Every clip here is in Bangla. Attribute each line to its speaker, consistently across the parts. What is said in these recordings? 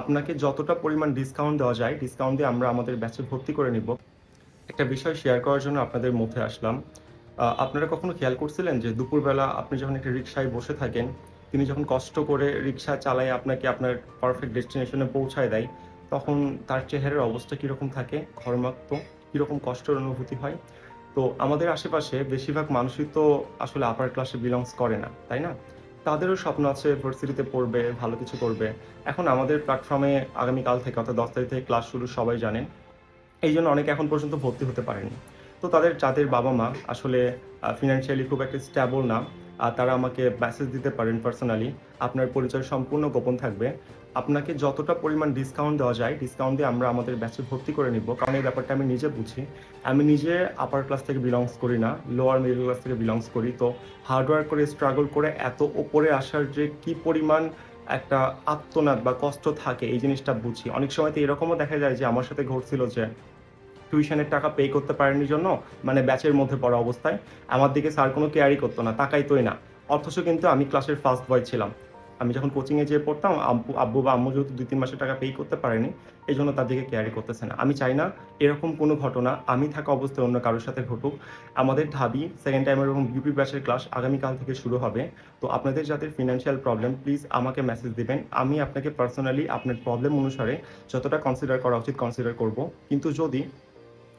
Speaker 1: আপনাকে যতটা পরিমাণ ডিসকাউন্ট দেওয়া যায় ডিসকাউন্ট দিয়ে আমরা আমাদের ব্যাচে ভর্তি করে নিব। একটা বিষয় শেয়ার করার জন্য আপনাদের মধ্যে আসলাম। আপনারা কখনো খেয়াল করছিলেন যে দুপুরবেলা আপনি যখন একটা রিক্সায় বসে থাকেন, তিনি যখন কষ্ট করে রিক্সা চালায় আপনাকে আপনার পারফেক্ট ডেস্টিনেশনে পৌঁছায় দেয়, তখন তার চেহারার অবস্থা কীরকম থাকে, ঘর্মাক্ত, কীরকম কষ্টের অনুভূতি হয়? তো আমাদের আশেপাশে বেশিরভাগ মানুষই তো আসলে আপার ক্লাসে বিলংস করে না, তাই না? তাদেরও স্বপ্ন আছে ভার্সিটিতে পড়বে, ভালো কিছু করবে। এখন আমাদের প্ল্যাটফর্মে আগামীকাল থেকে, অর্থাৎ দশ তারিখ থেকে ক্লাস শুরু, সবাই জানেন এই জন্য অনেকে এখন পর্যন্ত ভর্তি হতে পারেনি। তো তাদের, যাদের বাবা মা আসলে ফিনান্সিয়ালি খুব একটা স্ট্যাবল না তারা আমাকে মেসেজ দিতে পারেন পার্সোনালি আপনার পরিচয় সম্পূর্ণ গোপন থাকবে। আপনাকে যতটা পরিমাণ ডিসকাউন্ট দেওয়া যায় ডিসকাউন্ট দিয়ে আমরা আমাদের ব্যাচে ভর্তি করে নিব। কারণ এই ব্যাপারটা আমি নিজে বুঝি। আমি নিজে আপার ক্লাস থেকে বিলংস করি না লোয়ার মিডল ক্লাস থেকে বিলংস করি। তো হার্ডওয়ার্ক করে স্ট্রাগল করে এত ওপরে আসার যে কি পরিমাণ একটা আত্মনাদ বা কষ্ট থাকে, এই জিনিসটা বুঝি। অনেক সময় তো এরকমও দেখা যায় যে আমার সাথে ঘটছিল যে টিউশনের টাকা পে করতে পারেনি জন্য মানে ব্যাচের মধ্যে পড়া অবস্থায়। আমার দিকে স্যার কোনো কেয়ারই করতো না, তাকাইতোই না। অথচ কিন্তু আমি ক্লাসের ফার্স্ট বয় ছিলাম। আমি যখন কোচিংয়ে যেয়ে পড়তাম, আব্বু আব্বু বা আম্মু যেহেতু দুই তিন মাসের টাকা পে করতে পারেনি এই জন্য তার দিকে কেয়ারই করতেছে না। আমি চাই না এরকম কোনো ঘটনা, আমি থাকা অবস্থায় অন্য কারোর সাথে ঘটুক। আমাদের ঢাবি সেকেন্ড টাইমের এবং ইউপি ব্যাচের ক্লাস আগামীকাল থেকে শুরু হবে। তো আপনাদের যাদের ফিনান্সিয়াল প্রবলেম প্লিজ আমাকে মেসেজ দিবেন। আমি আপনাকে পার্সোনালি আপনার প্রবলেম অনুসারে যতটা কনসিডার করা উচিত কনসিডার করব। কিন্তু যদি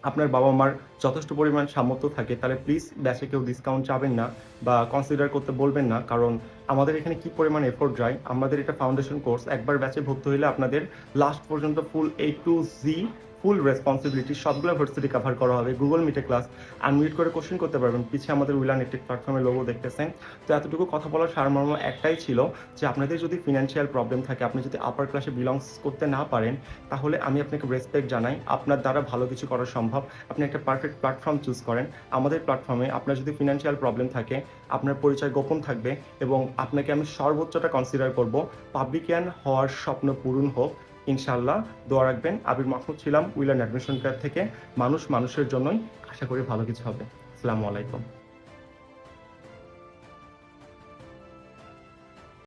Speaker 1: আপনার বাবা মার যথেষ্ট পরিমাণ সামর্থ্য থাকে, তাহলে প্লিজ ব্যাচে কেউ ডিসকাউন্ট চাবেন না বা কনসিডার করতে বলবেন না। কারণ আমাদের এখানে কি পরিমাণ এফোর্ট যায়? আমাদের এটা ফাউন্ডেশন কোর্স একবার ব্যাচে ভুক্ত হইলে আপনাদের লাস্ট পর্যন্ত full A to Z full responsibility সবগুলো ভার্সিটি কভার করা হবে গুগল মিটে ক্লাস আনমিউট করে কোশ্চেন করতে পারবেন। পিছিয়ে আমাদের উইলান নেটেড প্ল্যাটফর্মের লোগো দেখতেছেন। তো এতটুকু কথা বলার সারমর্ম একটাই ছিল যে আপনাদের যদি ফিনান্সিয়াল প্রবলেম থাকে, আপনি যদি আপার ক্লাসে বিলংস করতে না পারেন, তাহলে আমি আপনাকে রেসপেক্ট জানাই। আপনার দ্বারা ভালো কিছু করা সম্ভব। আপনি একটা পারফেক্ট প্ল্যাটফর্ম চুজ করেন। আমাদের প্ল্যাটফর্মে আপনার যদি ফিনান্সিয়াল প্রবলেম থাকে, আপনার পরিচয় গোপন থাকবে এবং আপনাকে আমি সর্বোচ্চটা কনসিডার করব। পাবলিকিয়ান হওয়ার স্বপ্ন পূরণ হোক। ইনশাল্লাহ দোয়া রাখবেন। আবির মাহমুদ ছিলাম, উইলান অ্যাডমিশন কেয়ার থেকে। মানুষ মানুষের জন্যই আশা করি ভালো কিছু হবে। আসসালামু আলাইকুম।